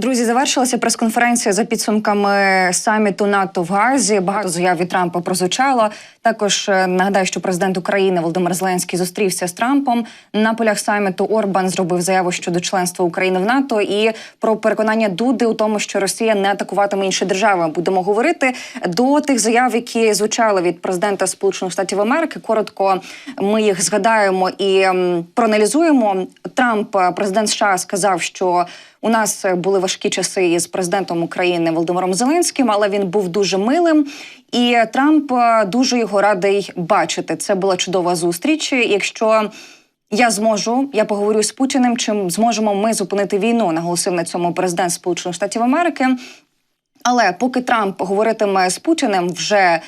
Друзі, завершилася прес-конференція за підсумками саміту НАТО в Газі. Багато заяв від Трампа прозвучало. Також е, нагадаю, що президент України Володимир Зеленський зустрівся з Трампом на полях саміту. Орбан зробив заяву щодо членства України в НАТО і про переконання Дуди у тому, що Росія не атакуватиме інші держави. Будемо говорити до тих заяв, які звучали від президента Сполучених Штатів Америки. Коротко ми їх згадаємо і проаналізуємо. Трамп, е, президент США, сказав, що у нас були важкі часи із президентом України Володимиром Зеленським, але він був дуже милим. І Трамп е, дуже його радий бачити. Це була чудова зустріч. Якщо я зможу, я поговорю з Путіним. Чим зможемо ми зупинити війну? Наголосив на цьому президент Сполучених Штатів Америки. Але поки Трамп говоритиме з Путіним вже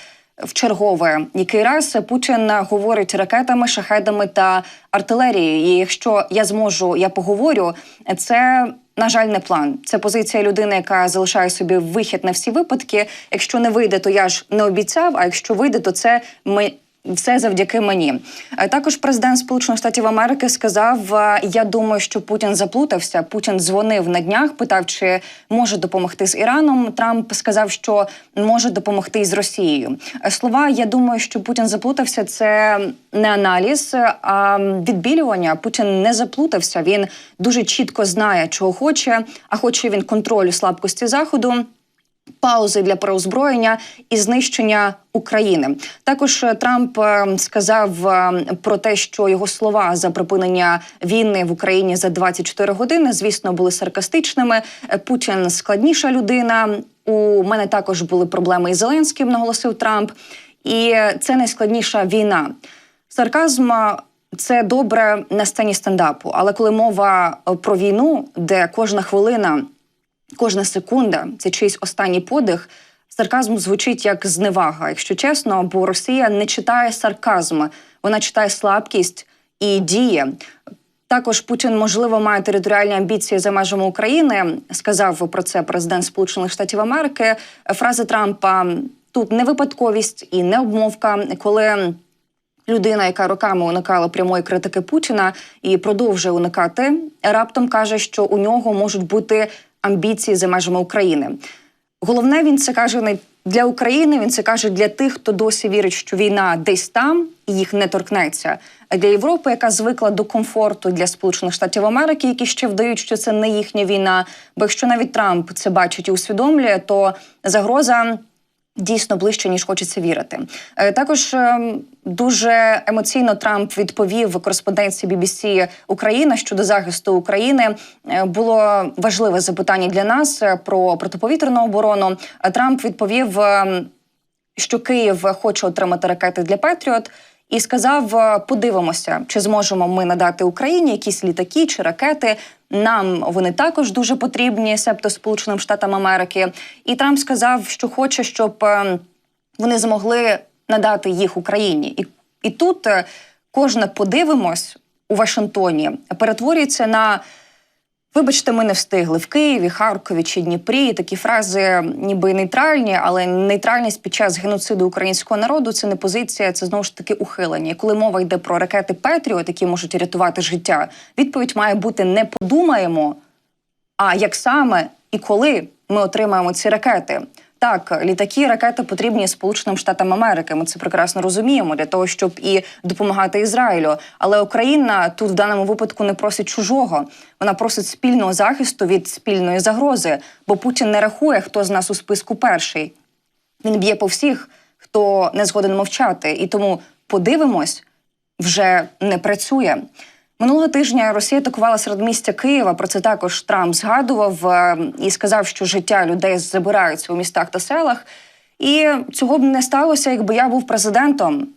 в чергове, який раз Путін говорить ракетами, шахедами та артилерією. І якщо я зможу, я поговорю. Це на жаль не план. Це позиція людини, яка залишає собі вихід на всі випадки. Якщо не вийде, то я ж не обіцяв. А якщо вийде, то це ми. Все завдяки мені. Е, Також президент Сполучених Штатів Америки сказав: е, Я думаю, що Путін заплутався. Путін дзвонив на днях, питав, чи може допомогти з Іраном. Трамп сказав, що може допомогти і з Росією. Е, Слова Я думаю, що Путін заплутався. Це не аналіз, а відбілювання. Путін не заплутався. Він дуже чітко знає, чого хоче, а хоче він контролю слабкості заходу паузи для переозброєння і знищення України. Також е, Трамп е, сказав е, про те, що його слова за припинення війни в Україні за 24 години, звісно, були саркастичними. Путін складніша людина. У мене також були проблеми із Зеленським, наголосив Трамп, і це найскладніша війна. Сарказм це добре на сцені стендапу, але коли мова про війну, де кожна хвилина кожна секунда це чийсь останній подих. Сарказм звучить як зневага, якщо чесно, бо Росія не читає сарказм, вона читає слабкість і діє. Також Путін, можливо, має територіальні амбіції за межами України. Сказав про це президент Сполучених Штатів Америки. Фраза Трампа тут не випадковість і не обмовка, коли людина, яка роками уникала прямої критики Путіна і продовжує уникати, раптом каже, що у нього можуть бути амбіції за межами України. Головне, він це каже не для України. Він це каже для тих, хто досі вірить, що війна десь там і їх не торкнеться. А для Європи, яка звикла до комфорту для Сполучених Штатів Америки, які ще вдають, що це не їхня війна. Бо якщо навіть Трамп це бачить і усвідомлює, то загроза. Дійсно ближче ніж хочеться вірити. Е, Також е, дуже емоційно Трамп відповів кореспонденції BBC Україна щодо захисту України. Е, Було важливе запитання для нас е, про протиповітряну оборону. Трамп відповів, е, що Київ хоче отримати ракети для Петріот. І сказав: е, подивимося, чи зможемо ми надати Україні якісь літаки чи ракети. Нам вони також дуже потрібні, себто Сполученим Штатам Америки. І Трамп сказав, що хоче, щоб е, вони змогли надати їх Україні. І, і тут е, кожне подивимось у Вашингтоні перетворюється на. Вибачте, ми не встигли в Києві, Харкові чи Дніпрі. Такі фрази, ніби нейтральні, але нейтральність під час геноциду українського народу це не позиція, це знову ж таки ухилення. І коли мова йде про ракети Петріот, які можуть рятувати життя, відповідь має бути не подумаємо, а як саме і коли ми отримаємо ці ракети. Так, літаки, ракети потрібні Сполученим Штатам Америки. Ми це прекрасно розуміємо для того, щоб і допомагати Ізраїлю. Але Україна тут в даному випадку не просить чужого. Вона просить спільного захисту від спільної загрози, бо Путін не рахує, хто з нас у списку перший. Він б'є по всіх, хто не згоден мовчати. І тому подивимось, вже не працює. Минулого тижня Росія атакувала середмістя Києва. Про це також Трамп згадував е, і сказав, що життя людей забираються у містах та селах. І цього б не сталося, якби я був президентом.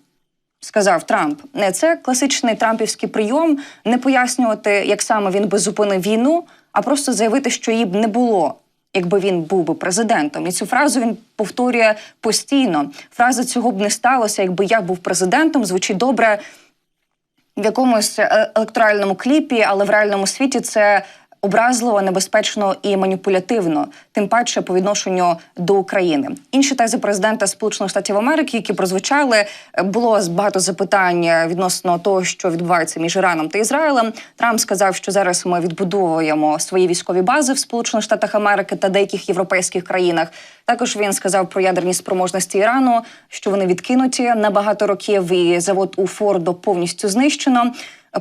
Сказав Трамп, не це класичний трампівський прийом не пояснювати, як саме він би зупинив війну, а просто заявити, що її б не було, якби він був би президентом. І цю фразу він повторює постійно. Фраза цього б не сталося, якби я був президентом. Звучить добре в якомусь е- електоральному кліпі, але в реальному світі це образливо, небезпечно і маніпулятивно, тим паче по відношенню до України. Інші тези президента Сполучених Штатів Америки, які прозвучали, було багато запитань відносно того, що відбувається між Іраном та Ізраїлем. Трамп сказав, що зараз ми відбудовуємо свої військові бази в Сполучених Штатах Америки та деяких європейських країнах. Також він сказав про ядерні спроможності Ірану, що вони відкинуті на багато років, і завод у Фордо повністю знищено.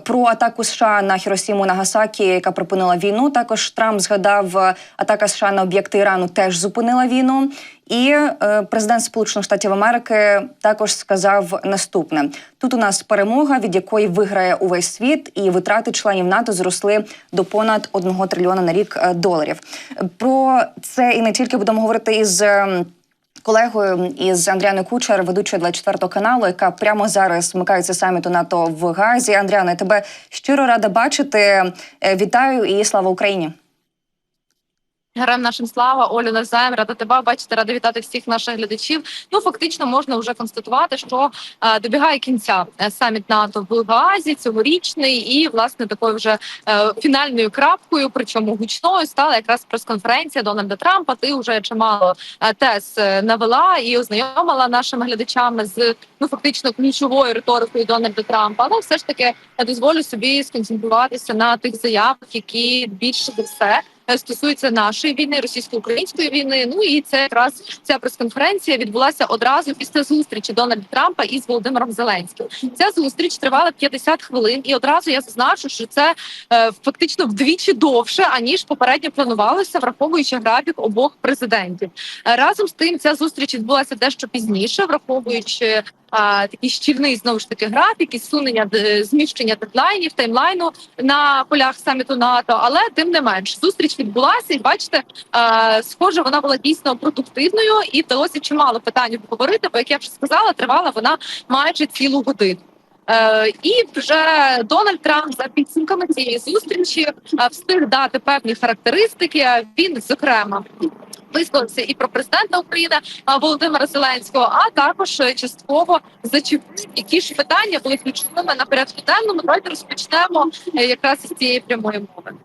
Про атаку США на Хіросіму Нагасакі, яка припинила війну. Також Трамп згадав, е, атака США на об'єкти Ірану теж зупинила війну. І е, президент Сполучених Штатів Америки також сказав наступне: тут у нас перемога, від якої виграє увесь світ, і витрати членів НАТО зросли до понад 1 трильйона на рік е, доларів. Про це і не тільки будемо говорити із. Колегою із Андріаною Кучер, ведучою 24 каналу, яка прямо зараз вмикається саміту НАТО в Газі. Андріана, тебе щиро рада бачити. Е, Вітаю і слава Україні. Героям нашим слава, Олю навзаєм, рада тебе бачити, рада вітати всіх наших глядачів. Ну фактично можна вже констатувати, що е, добігає кінця е, саміт НАТО в Гаазі, цьогорічний, і власне такою вже е, фінальною крапкою, причому гучною стала якраз прес-конференція Дональда Трампа. Ти вже чимало е, тез е, навела і ознайомила нашими глядачами з ну фактично ключовою риторикою Дональда Трампа. Але все ж таки я дозволю собі сконцентруватися на тих заявах, які більше за все е, стосуються нашої війни, російсько-української війни. Ну і це якраз ця прес-конференція відбулася одразу після зустрічі Дональда Трампа із Володимиром Зеленським. Ця зустріч тривала 50 хвилин, і одразу я зазначу, що це е, фактично вдвічі довше аніж попередньо планувалося, враховуючи графік обох президентів. Е, разом з тим, ця зустріч відбулася дещо пізніше, враховуючи. Такий щільний знову ж таки графік і сунення зміщення дедлайнів таймлайну на полях саміту НАТО. Але тим не менш зустріч відбулася, і бачите, е, схоже, вона була дійсно продуктивною і вдалося чимало питань обговорити. Бо як я вже сказала, тривала вона майже цілу годину. Е, і вже Дональд Трамп за підсумками цієї зустрічі е, встиг дати певні характеристики. Він зокрема висловився і про президента України а, Володимира Зеленського, а також е, частково зачепив, які ж питання були ключовими на порядку денному. Давайте розпочнемо е, якраз із цієї прямої мови.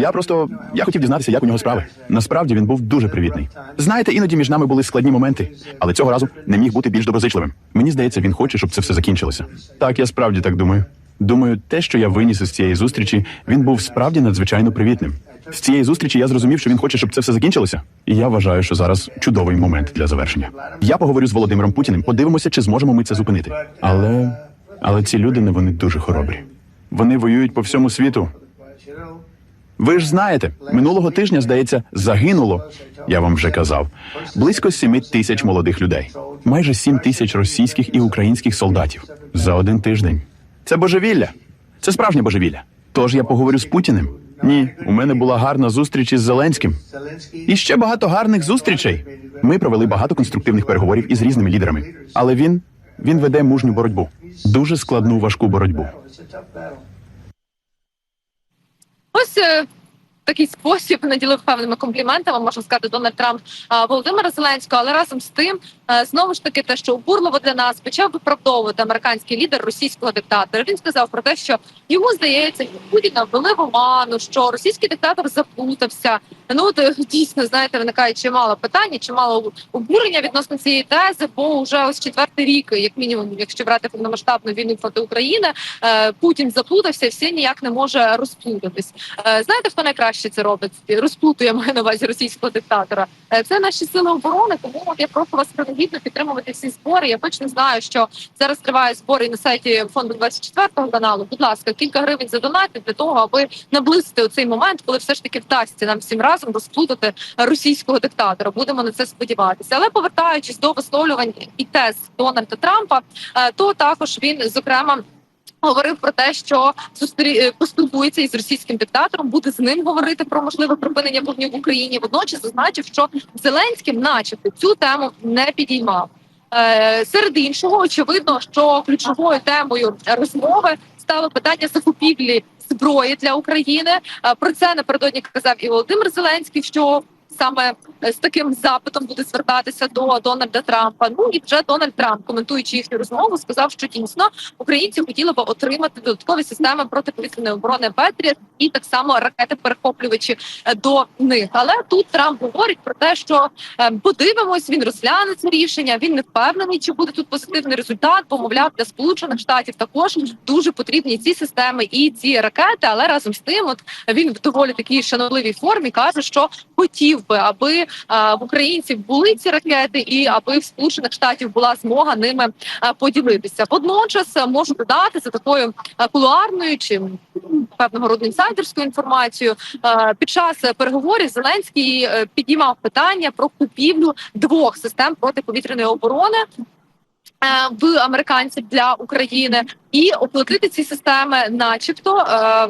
Я просто я хотів дізнатися, як у нього справи. Насправді він був дуже привітний. Знаєте, іноді між нами були складні моменти, але цього разу не міг бути більш доброзичливим. Мені здається, він хоче, щоб це все закінчилося. Так, я справді так думаю. Думаю, те, що я виніс із цієї зустрічі, він був справді надзвичайно привітним. З цієї зустрічі я зрозумів, що він хоче, щоб це все закінчилося. І я вважаю, що зараз чудовий момент для завершення. Я поговорю з Володимиром Путіним, подивимося, чи зможемо ми це зупинити. Але але ці люди вони дуже хоробрі. Вони воюють по всьому світу. Ви ж знаєте, минулого тижня, здається, загинуло. Я вам вже казав близько семи тисяч молодих людей, майже сім тисяч російських і українських солдатів за один тиждень. Це божевілля. Це справжнє божевілля. Тож я поговорю з Путіним. Ні, у мене була гарна зустріч із Зеленським. І ще багато гарних зустрічей. Ми провели багато конструктивних переговорів із різними лідерами. Але він він веде мужню боротьбу, дуже складну важку боротьбу. Ось е, такий спосіб наділив певними компліментами, можна сказати, Дональд Трамп Володимира Зеленського. Але разом з тим, знову ж таки, те, що обурливо для нас, почав виправдовувати американський лідер російського диктатора. Він сказав про те, що йому здається, що Путіна ввели в оману, що російський диктатор заплутався. Ну от е, дійсно знаєте, виникає чимало питань, чимало обурення відносно цієї тези, бо вже ось четвертий рік, як мінімум, якщо брати повномасштабну війну проти України, е, Путін заплутався, і все ніяк не може розплутатись. Е, Знаєте, хто найкраще це робить? Розплутує маю на увазі російського диктатора. Е, Це наші сили оборони. Тому я прошу вас принагідно підтримувати всі збори. Я точно знаю, що зараз триває збори на сайті фонду 24 каналу. Будь ласка, кілька гривень задонати для того, аби наблизити оцей момент, коли все ж таки вдасться нам всім разом розплутати російського диктатора. Будемо на це сподіватися. Але повертаючись до висловлювань і тез Дональда Трампа, е, то також він зокрема. Говорив про те, що зустрі е, поспілкується із російським диктатором, буде з ним говорити про можливе припинення вогню в Україні. Водночас зазначив, що Зеленським, начебто, цю тему не підіймав. Е, серед іншого, очевидно, що ключовою темою розмови стало питання закупівлі зброї для України. Е, про це напередодні казав і Володимир Зеленський, що саме е, з таким запитом буде звертатися до Дональда Трампа. Ну і вже Дональд Трамп, коментуючи їхню розмову, сказав, що дійсно українці хотіли би отримати додаткові системи протиповітряної оборони Петріот і так само ракети перехоплювачі е, до них. Але тут Трамп говорить про те, що е, подивимось, він розгляне це рішення. Він не впевнений, чи буде тут позитивний результат. Бо мовляв для сполучених штатів також дуже потрібні ці системи і ці ракети. Але разом з тим, от він в доволі такій шанобливій формі каже, що хотів би, аби в українців були ці ракети, і аби в сполучених штатів була змога ними поділитися. Водночас можу додати за такою кулуарною чи певного роду інсайдерською інформацією. Під час переговорів Зеленський е, підіймав питання про купівлю двох систем протиповітряної оборони. е, В американців для України і оплатити ці системи, начебто, е,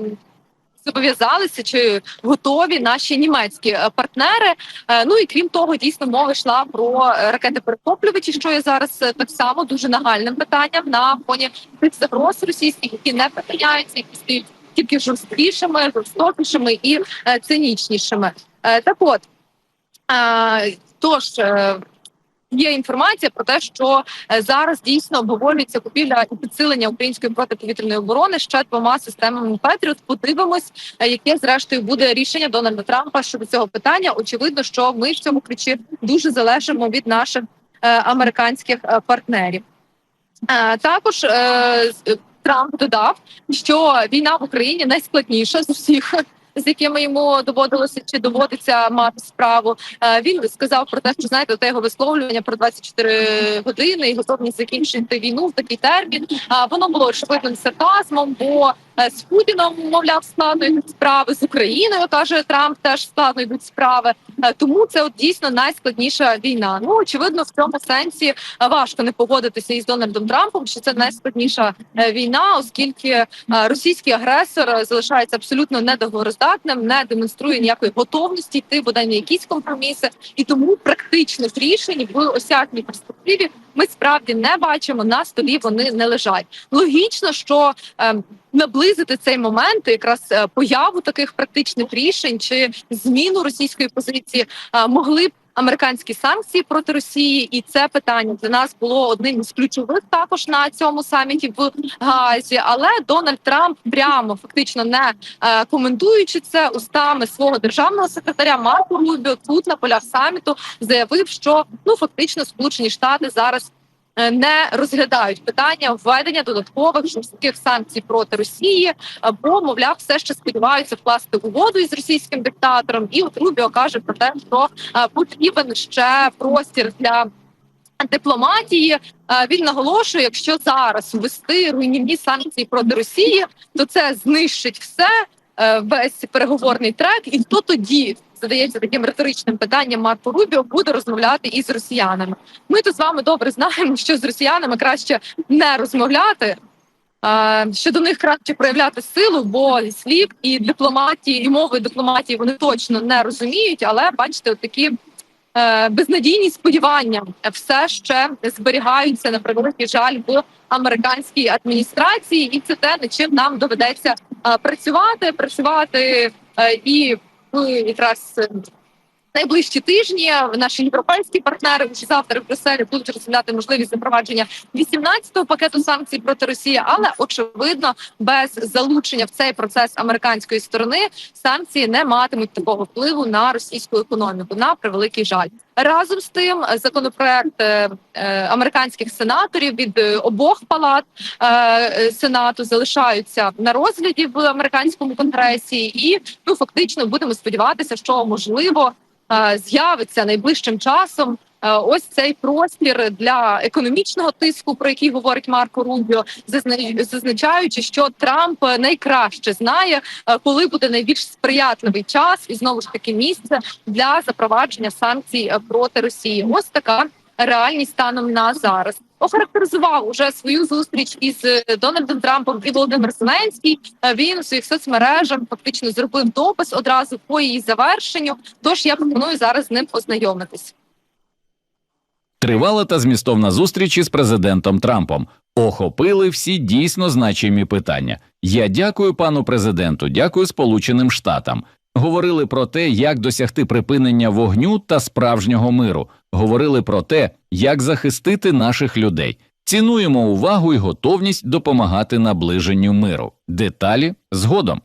зобов'язалися чи готові наші німецькі е, партнери. Е, Ну і крім того, дійсно мова йшла про е, ракети перехоплювачі, що є зараз так само дуже нагальним питанням на фоні тих загроз російських, які не припиняються, які стають тільки жорсткішими, жорстокішими і цинічнішими. Так от тож. Є інформація про те, що е, зараз дійсно обговорюється купівля і підсилення української протиповітряної оборони ще двома системами Петріот. Подивимось, е, яке зрештою буде рішення Дональда Трампа щодо цього питання. Очевидно, що ми в цьому ключі дуже залежимо від наших е, американських партнерів. Також Трамп додав, що війна в Україні найскладніша з усіх. З якими йому доводилося чи доводиться мати справу, Е, він сказав про те, що знаєте, те його висловлювання про 24 години і готовність закінчити війну в такий термін. А воно було очевидним сарказмом, бо з Путіном мовляв складно йдуть справи з Україною. каже Трамп, теж складно йдуть справи. Е, Тому це от дійсно найскладніша війна. Ну очевидно, в цьому сенсі е, важко не погодитися із Дональдом Трампом, що це найскладніша е, війна, оскільки е, російський агресор е, залишається абсолютно недоговороздатним, не демонструє ніякої готовності йти бодай на якісь компроміси, і тому практичних рішень в осяжній перспективі ми справді не бачимо на столі. Вони не лежать. Логічно, що е, наблизити цей момент, якраз е, появу таких практичних рішень чи зміну російської позиції е, могли б. Американські санкції проти Росії, і це питання для нас було одним із ключових також на цьому саміті в Гаазі. Але Дональд Трамп прямо фактично не е, коментуючи це устами свого державного секретаря Марко Рубіо тут на полях саміту заявив, що ну фактично Сполучені Штати зараз не розглядають питання введення додаткових жорстких санкцій проти Росії, бо мовляв, все ще сподіваються вкласти угоду із російським диктатором. І от Рубіо каже про те, що е, потрібен ще простір для. Дипломатії Е, він наголошує, якщо зараз ввести руйнівні санкції проти Росії, то це знищить все е, весь переговорний трек, і хто тоді задається таким риторичним питанням Марко Рубіо буде розмовляти із росіянами. Ми то з вами добре знаємо, що з росіянами краще не розмовляти. Що до них краще проявляти силу, бо слів і дипломатії, і мови дипломатії вони точно не розуміють. Але бачите, такі е, безнадійні сподівання все ще зберігаються на превеликий жаль в американській адміністрації, і це те, над чим нам доведеться е, працювати, працювати е, і в якраз е, найближчі тижні. Наші європейські партнери вже завтра в Брюсселі будуть розглядати можливість запровадження 18-го пакету санкцій проти Росії, але очевидно, без залучення в цей процес американської сторони санкції не матимуть такого впливу на російську економіку. На превеликий жаль. Разом з тим, законопроект е, е, американських сенаторів від е, обох палат е, е, сенату залишаються на розгляді в американському конгресі, і ну фактично будемо сподіватися, що можливо е, з'явиться найближчим часом. Е, Ось цей простір для економічного тиску, про який говорить Марко Рубіо, зазначаючи, що Трамп найкраще знає, е, коли буде найбільш сприятливий час, і знову ж таки місце для запровадження санкцій е, проти Росії. Ось така реальність станом на зараз. Охарактеризував уже свою зустріч із Дональдом Трампом і Володимир Зеленський. Він у своїх соцмережах фактично зробив допис одразу по її завершенню. Тож я пропоную зараз з ним ознайомитись. Тривала та змістовна зустріч із президентом Трампом. Охопили всі дійсно значимі питання. Я дякую пану президенту, дякую Сполученим Штатам. Говорили про те, як досягти припинення вогню та справжнього миру. Говорили про те, як захистити наших людей. Цінуємо увагу і готовність допомагати наближенню миру. Деталі згодом.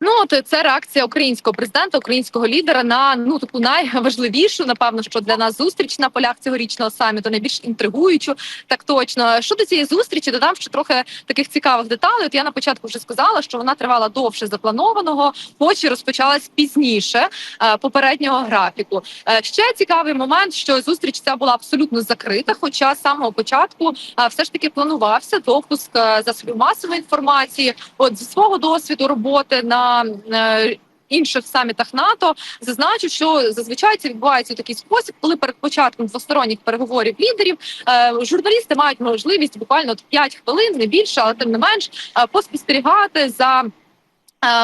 Ну, от це реакція українського президента, українського лідера на ну таку найважливішу, напевно, що для нас зустріч на полях цьогорічного саміту, найбільш інтригуючу, так точно. Щодо цієї зустрічі, додам ще трохи таких цікавих деталей. От я на початку вже сказала, що вона тривала довше запланованого, хоч і розпочалась пізніше е, попереднього графіку. Е, ще цікавий момент, що зустріч ця була абсолютно закрита. Хоча з самого початку е, все ж таки планувався допуск засобів масової інформації. От зі свого досвіду роботи на е, інших самітах НАТО зазначу, що зазвичай це відбувається у такий спосіб, коли перед початком двосторонніх переговорів лідерів е, журналісти мають можливість буквально от 5 хвилин, не більше, але тим не менш е, поспостерігати за.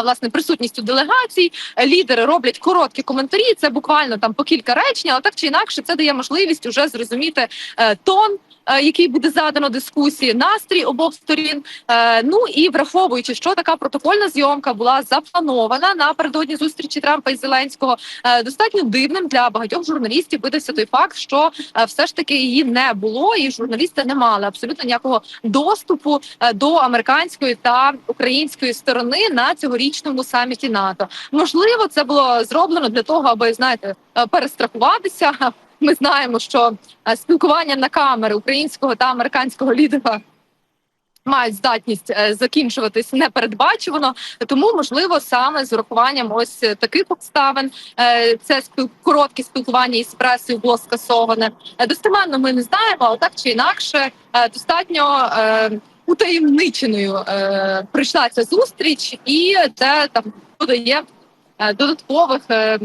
Власне, присутністю делегацій лідери роблять короткі коментарі. Це буквально там по кілька речень, але так чи інакше, це дає можливість уже зрозуміти тон, який буде задано дискусії, настрій обох сторін. Е, ну і враховуючи, що така протокольна зйомка була запланована напередодні зустрічі Трампа і Зеленського, е, достатньо дивним для багатьох журналістів видався той факт, що е, все ж таки її не було, і журналісти не мали абсолютно ніякого доступу е, до американської та української сторони на цьогорічному саміті НАТО. Можливо, це було зроблено для того, аби знаєте е, перестрахуватися. Ми знаємо, що е, спілкування на камери українського та американського лідера мають здатність е, закінчуватись непередбачувано. Тому можливо саме з урахуванням ось таких обставин е, це спіл... коротке спілкування із пресою було скасоване. Е, Достеменно ми не знаємо, але так чи інакше е, достатньо. е, Утаємниченою е, прийшла ця зустріч, і це там додає е, додаткових е,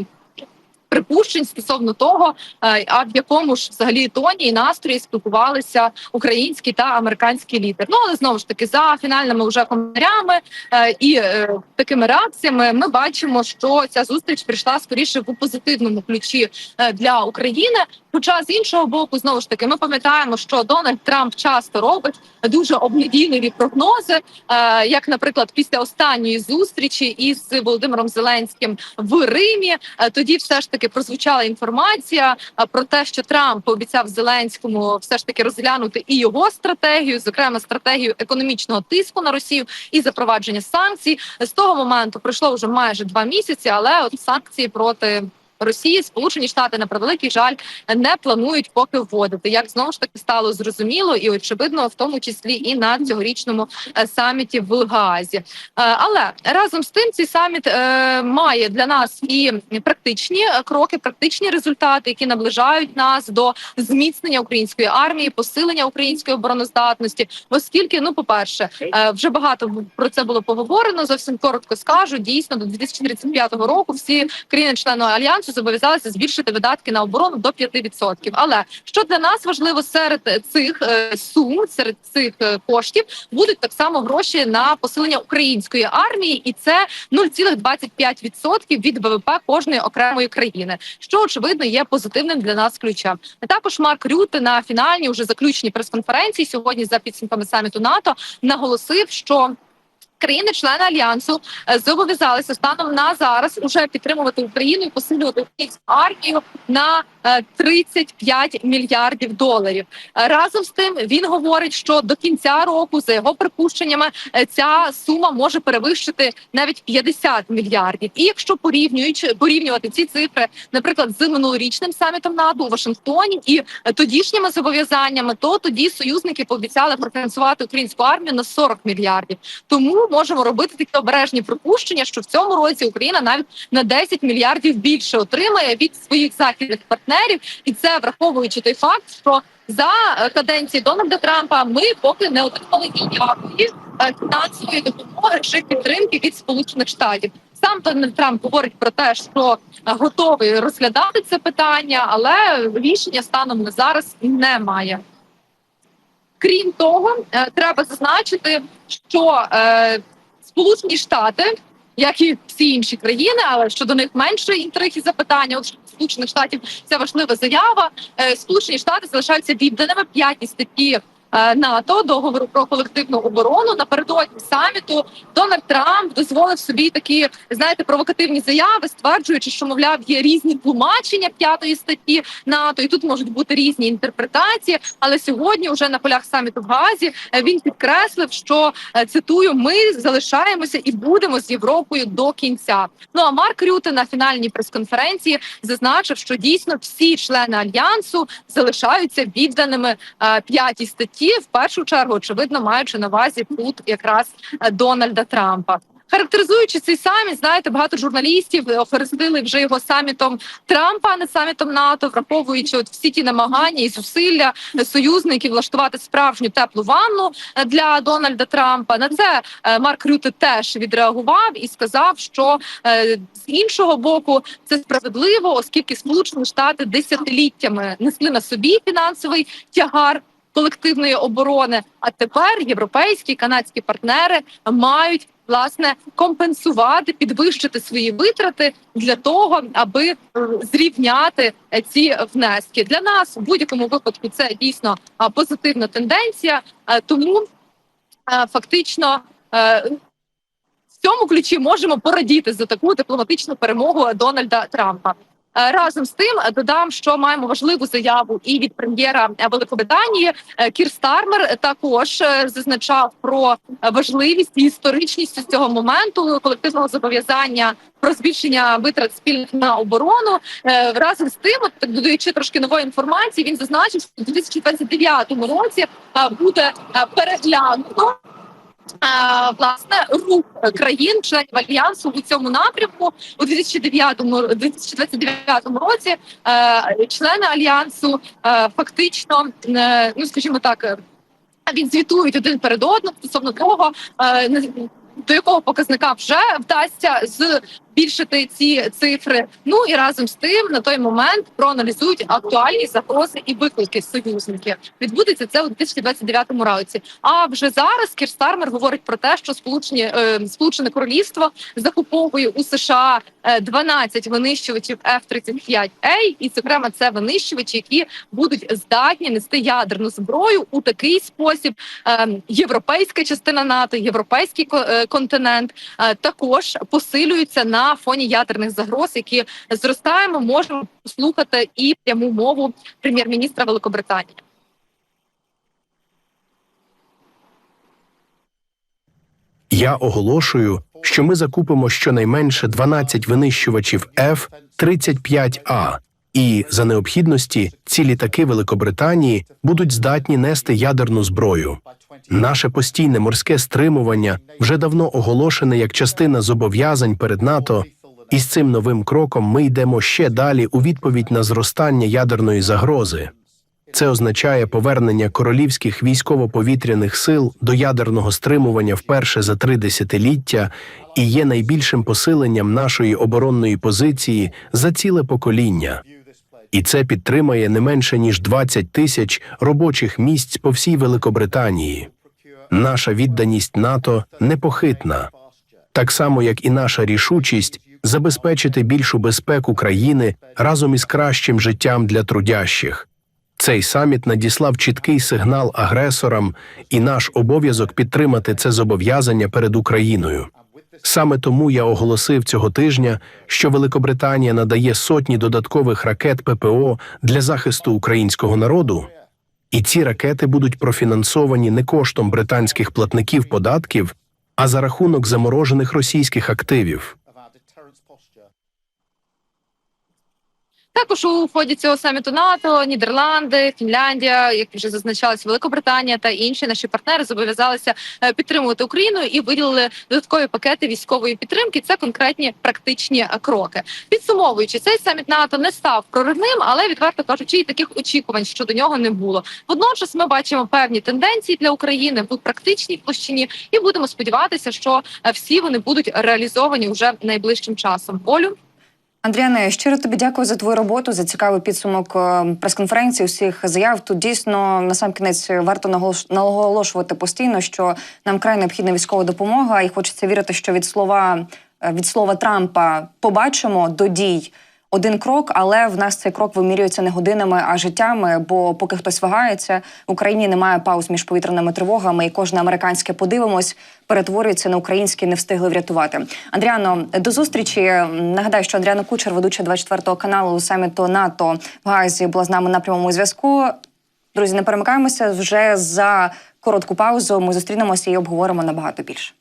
припущень стосовно того, е, а в якому ж взагалі тоні і настрої спілкувалися українські та американські лідери. Ну але знову ж таки за фінальними вже коментарями е, і е, такими реакціями ми бачимо, що ця зустріч прийшла скоріше в позитивному ключі для України. Хоча з іншого боку, знову ж таки, ми пам'ятаємо, що Дональд Трамп часто робить дуже обнадійливі прогнози, як, наприклад, після останньої зустрічі із Володимиром Зеленським в Римі. Тоді все ж таки прозвучала інформація е, про те, що Трамп пообіцяв Зеленському все ж таки розглянути і його стратегію, зокрема стратегію економічного тиску на Росію і запровадження санкцій. З того моменту пройшло вже майже два місяці, але от санкції проти. Росії Сполучені Штати на превеликий жаль не планують поки вводити, як знову ж таки стало зрозуміло і очевидно, в тому числі і на цьогорічному е, саміті в Гаазі. Е, Але разом з тим, цей саміт е, має для нас і практичні кроки, практичні результати, які наближають нас до зміцнення української армії, посилення української обороноздатності. Оскільки, ну, по перше, вже багато про це було поговорено. Зовсім коротко скажу. Дійсно, до 2035 року всі країни-члени альянсу зобов'язалися збільшити видатки на оборону до 5%. Але що для нас важливо серед цих е, сум, серед цих е, коштів будуть так само гроші на посилення української армії, і це 0,25% від ВВП кожної окремої країни, що очевидно є позитивним для нас ключем. Також Марк Рюте на фінальній уже заключній прес-конференції сьогодні за підсумками саміту НАТО наголосив, що Країни-члени альянсу е, зобов'язалися станом на зараз уже підтримувати Україну і посилювати армію на 35 мільярдів доларів. Е, Разом з тим він говорить, що до кінця року, за його припущеннями, е, ця сума може перевищити навіть 50 мільярдів. І якщо порівнюючи порівнювати ці цифри, наприклад, з минулорічним самітом НАТО у Вашингтоні і е, тодішніми зобов'язаннями, то тоді союзники пообіцяли профінансувати українську армію на 40 мільярдів. Тому можемо робити такі обережні припущення, що в цьому році Україна навіть на 10 мільярдів більше отримає від своїх західних партнерів, і це враховуючи той факт, що за е, каденції Дональда Трампа ми поки не отримали ніякої е, фінансової допомоги чи підтримки від Сполучених Штатів. Сам Дональд Трамп говорить про те, що е, готовий розглядати це питання, але рішення станом на зараз немає. Крім того, треба зазначити, що Сполучені Штати, як і всі інші країни, але щодо них менше інтриг і запитання. От Сполучених Штатів це важлива заява. Е, Сполучені Штати залишаються відданими п'ятій статті НАТО, договору про колективну оборону. Напередодні саміту Дональд Трамп дозволив собі такі, знаєте, провокативні заяви, стверджуючи, що мовляв є різні тлумачення п'ятої статті НАТО, і тут можуть бути різні інтерпретації. Але сьогодні, вже на полях саміту в Газі, е, він підкреслив, що е, цитую: ми залишаємося і будемо з Європою до кінця. Ну а Марк Рюте на фінальній прес-конференції зазначив, що дійсно всі члени альянсу залишаються відданими е, п'ятій статті, в першу чергу, очевидно, маючи на увазі тут якраз е, Дональда Трампа. Характеризуючи цей саміт, знаєте, багато журналістів охрестили вже його самітом Трампа, а не самітом НАТО, враховуючи от всі ті намагання і зусилля союзників влаштувати справжню теплу ванну е, для Дональда Трампа. На це е, Марк Рюте теж відреагував і сказав, що е, з іншого боку це справедливо, оскільки Сполучені Штати десятиліттями несли на собі фінансовий тягар. Колективної оборони, а тепер європейські канадські партнери мають власне компенсувати, підвищити свої витрати для того, аби е, зрівняти е, ці внески. Для нас в будь-якому випадку це дійсно позитивна тенденція. Тому фактично. е, В цьому ключі можемо порадіти за таку дипломатичну перемогу Дональда Трампа. Е, Разом з тим е, додам, що маємо важливу заяву і від прем'єра е, Великобританії Кір Стармер також зазначав про важливість і історичність цього моменту колективного зобов'язання про збільшення витрат спільних на оборону. Разом з тим, от, додаючи трошки нової інформації, він зазначив, що у 2029 році буде переглянуто. Власне, рух країн, членів альянсу у цьому напрямку. У 2009 ро- 2029 році е, члени альянсу е, фактично, е, ну скажімо так, відзвітують один перед одним стосовно того, до якого показника вже вдасться збільшити ці цифри. Ну і разом з тим на той момент проаналізують актуальні загрози і виклики союзників. Відбудеться це у 2029 році. А вже зараз Кір Стармер говорить про те, що сполучені е, Сполучене Королівство закуповує у США е, 12 винищувачів F-35A, і зокрема це винищувачі, які будуть здатні нести ядерну зброю у такий спосіб. Е, європейська частина НАТО, європейський ко- е, континент е, також посилюються на фоні ядерних загроз, які зростаємо. Можемо послухати і пряму мову прем'єр-міністра Великобританії. Я оголошую, що ми закупимо щонайменше 12 винищувачів F-35A, і за необхідності ці літаки Великобританії будуть здатні нести ядерну зброю. Наше постійне морське стримування вже давно оголошене як частина зобов'язань перед НАТО, і з цим новим кроком ми йдемо ще далі у відповідь на зростання ядерної загрози. Це означає повернення королівських військово-повітряних сил до ядерного стримування вперше за три десятиліття і є найбільшим посиленням нашої оборонної позиції за ціле покоління. І це підтримає не менше ніж 20 тисяч робочих місць по всій Великобританії. Наша відданість НАТО непохитна, так само як і наша рішучість забезпечити більшу безпеку країни разом із кращим життям для трудящих. Цей саміт надіслав чіткий сигнал агресорам, і наш обов'язок підтримати це зобов'язання перед Україною. Саме тому я оголосив цього тижня, що Великобританія надає сотні додаткових ракет ППО для захисту українського народу, і ці ракети будуть профінансовані не коштом британських платників податків, а за рахунок заморожених російських активів. Також у ході цього саміту НАТО Нідерланди, Фінляндія, як вже зазначалось, Великобританія та інші наші партнери зобов'язалися е, підтримувати Україну і виділили додаткові пакети військової підтримки. Це конкретні практичні е, кроки. Підсумовуючи, цей саміт НАТО не став проривним, але відверто кажучи, і таких очікувань щодо нього не було. Водночас ми бачимо певні тенденції для України в практичній площині, і будемо сподіватися, що е, всі вони будуть реалізовані вже найближчим часом. Олю. Андріане, щиро тобі дякую за твою роботу, за цікавий підсумок е, прес-конференції, усіх заяв. Тут дійсно на сам кінець варто наголош- наголошувати постійно, що нам край необхідна військова допомога, і хочеться вірити, що від слова е, від слова Трампа побачимо до дій. Один крок, але в нас цей крок вимірюється не годинами, а життями. Бо поки хтось вагається, в Україні немає пауз між повітряними тривогами, і кожне американське подивимось перетворюється на українське не встигли врятувати. Андріано, до зустрічі. Нагадаю, що Андріана Кучер, ведуча 24 каналу саміту НАТО в Газі, була з нами на прямому зв'язку. Друзі, не перемикаємося вже за коротку паузу. Ми зустрінемося і обговоримо набагато більше.